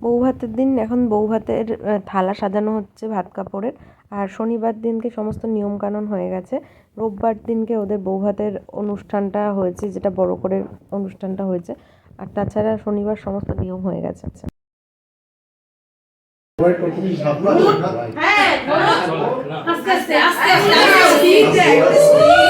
বউ ভাতের দিন এখন বউ ভাতের থালা সাজানো হচ্ছে ভাত কাপড়ের। আর শনিবার দিনকে সমস্ত নিয়মকানুন হয়ে গেছে। রোববার দিনকে ওদের বউ ভাতের অনুষ্ঠানটা হয়েছে যেটা বড় করে অনুষ্ঠানটা হয়েছে। আর তাছাড়া শনিবার সমস্ত নিয়ম হয়ে গেছে। আস্তে আস্তে। আস্তে আস্তে আস্তে।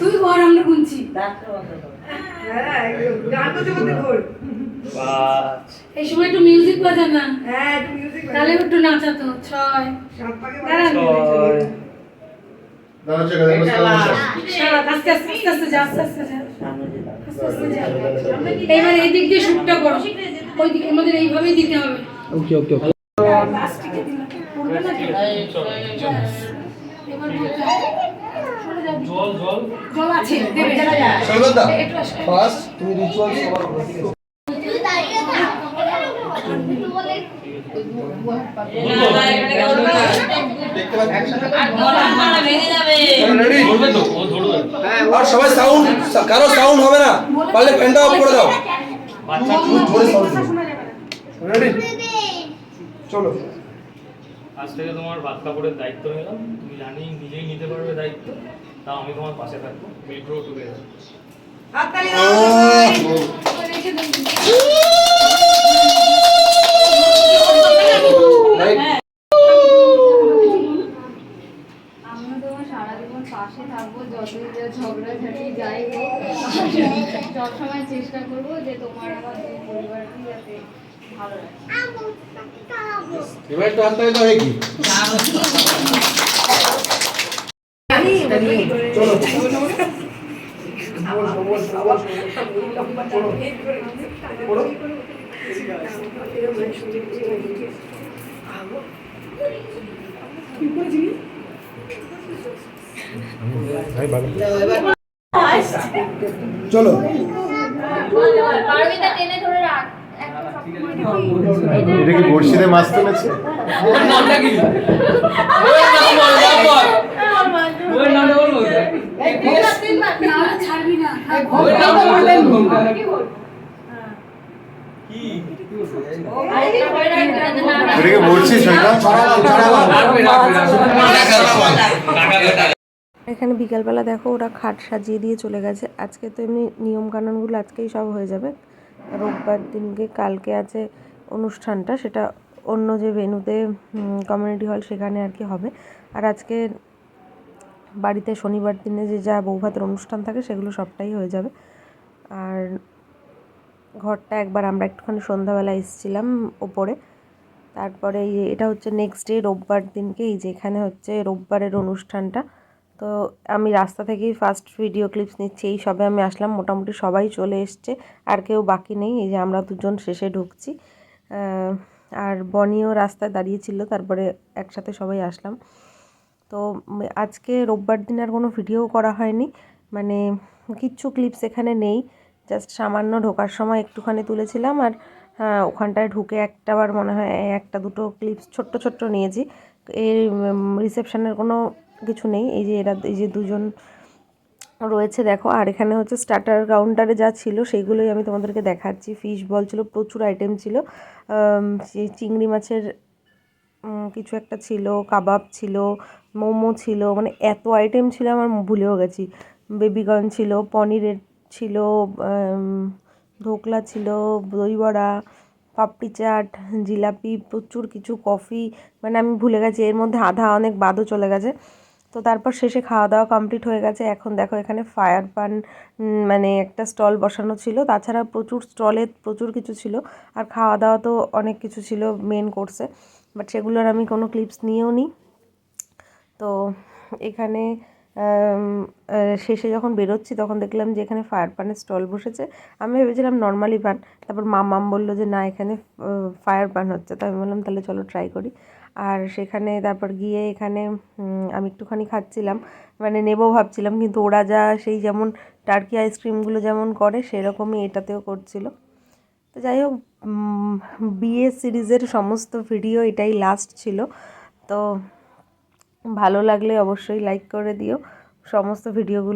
তুই ঘর আমরা গুনছি। এই সময় একটু মিউজিক বাজা না? তাহলে একটু নাচাতো ছয়। সাত, আস্তে আস্তে আস্তে আস্তে যা আস্তে আস্তে যা আস্তে আস্তে যা। এবার এই দিক দিয়ে শুটটা করো। ওই দিকে আমাদের এইভাবেই দিতে হবে। ওকে ওকে ওকে। জল আছে। ফার্স্ট তুমি রিচুয়াল আর সবাই সাউন্ড কারও সাউন্ড হবে না। পারলে ফ্যানটা অফ করে দাও। রেডি চলো। আজ থেকে তোমার ভাত কাপড়ের দায়িত্ব নিলাম তুমি জানি নিজেই নিতে পারবে দায়িত্ব তাও আমি তোমার পাশে থাকব। উইল গ্রো টুগেদার হোক। সবসময় চেষ্টা করব যে তোমার আমার পরিবারকে যাতে এবার দাও কি চলো। পারমিতা টেনে ধরে রাখ। একটা এটা কি বড়শিতে মাছ তুলেছে? এখানে বিকালবেলা দেখো ওরা খাট সাজিয়ে দিয়ে চলে গেছে। আজকে তো এমনি নিয়ম কানুনগুলো আজকেই সব হয়ে যাবে। রোববার দিনকে কালকে আছে অনুষ্ঠানটা, সেটা অন্য যে ভেনুতে কমিউনিটি হল সেখানে আর কি হবে। আর আজকে বাড়িতে শনিবার দিনে যে যা বৌভাতের অনুষ্ঠান থাকে, সেগুলো সবটাই হয়ে যাবে। আর ঘরটা একবার আমরা একটুখানি সন্ধ্যাবেলা এসেছিলাম ওপরে। তারপরে এটা হচ্ছে নেক্সট ডে রোববার দিনকে, এই যে এখানে হচ্ছে রোববারের অনুষ্ঠানটা। তো আমি রাস্তা থেকেই ফার্স্ট ভিডিও ক্লিপস নিচ্ছি, এই সবে আমি আসলাম, মোটামুটি সবাই চলে এসছে, আর কেউ বাকি নেই, এই যে আমরা দুজন শেষে ঢুকছি। আর বনিও রাস্তায় দাঁড়িয়েছিল তারপরে একসাথে সবাই আসলাম। তো আজকে রোববার দিন আর কোনো ভিডিও করা হয়নি মানে কিচ্ছু ক্লিপস এখানে নেই জাস্ট সামান্য ঢোকার সময় একটুখানি তুলেছিলাম, আর ওখানটায় ঢুকে একটাবার মনে হয়, একটা দুটো ক্লিপস ছোট্ট ছোট্ট নিয়েছি। এই রিসেপশনের কোনো কিছু নেই। এই যে এরা, এই যে দুজন রয়েছে, দেখো। আর এখানে হচ্ছে স্টার্টার কাউন্টারে যা ছিল, সেইগুলোই আমি তোমাদেরকে দেখাচ্ছি। ফিশ বল ছিল, প্রচুর আইটেম ছিল। চিংড়ি মাছের কিছু একটা ছিল, কাবাব ছিল, মোমো ছিল মানে এত আইটেম ছিল, আমার ভুলেও গেছি। বেবিকর্ন ছিল পনিরের ছিল ধোকলা ছিল, দই বড়া, পাপড়ি চাট, জিলাপি, প্রচুর কিছু কফি মানে আমি ভুলে গেছি। এর মধ্যে আধা অনেক বাদও চলে গেছে। তো তারপর শেষে খাওয়া দাওয়া কমপ্লিট হয়ে গেছে। এখন দেখো এখানে ফায়ার পান মানে একটা স্টল বসানো ছিল। তাছাড়া প্রচুর স্টলে প্রচুর কিছু ছিল। আর খাওয়া দাওয়া তো অনেক কিছু ছিল মেন কোর্সে বাট সেগুলোর আমি কোনো ক্লিপস নিয়েও নিই তো এখানে শেষে যখন বেরোচ্ছি তখন দেখলাম যে এখানে ফায়ার পানের স্টল বসেছে। আমি ভেবেছিলাম নর্মালি পান তারপর মামাম বলল যে না, এখানে ফায়ার পান হচ্ছে। তো আমি বললাম, তাহলে চলো ট্রাই করি। আর সেখানে তারপর গিয়ে এখানে আমি একটুখানি খাচ্ছিলাম। মানে নেব ভাবছিলাম, কিন্তু ওরা যা সেই যেমন টার্কি আইসক্রিমগুলো যেমন করে, সেরকমই এটাতেও করছিল। তো যাই হোক বিয়ে সিরিজের সমস্ত ভিডিও এটাই লাস্ট ছিল। তো ভালো লাগলে অবশ্যই লাইক করে দিও। সমস্ত ভিডিওগুলো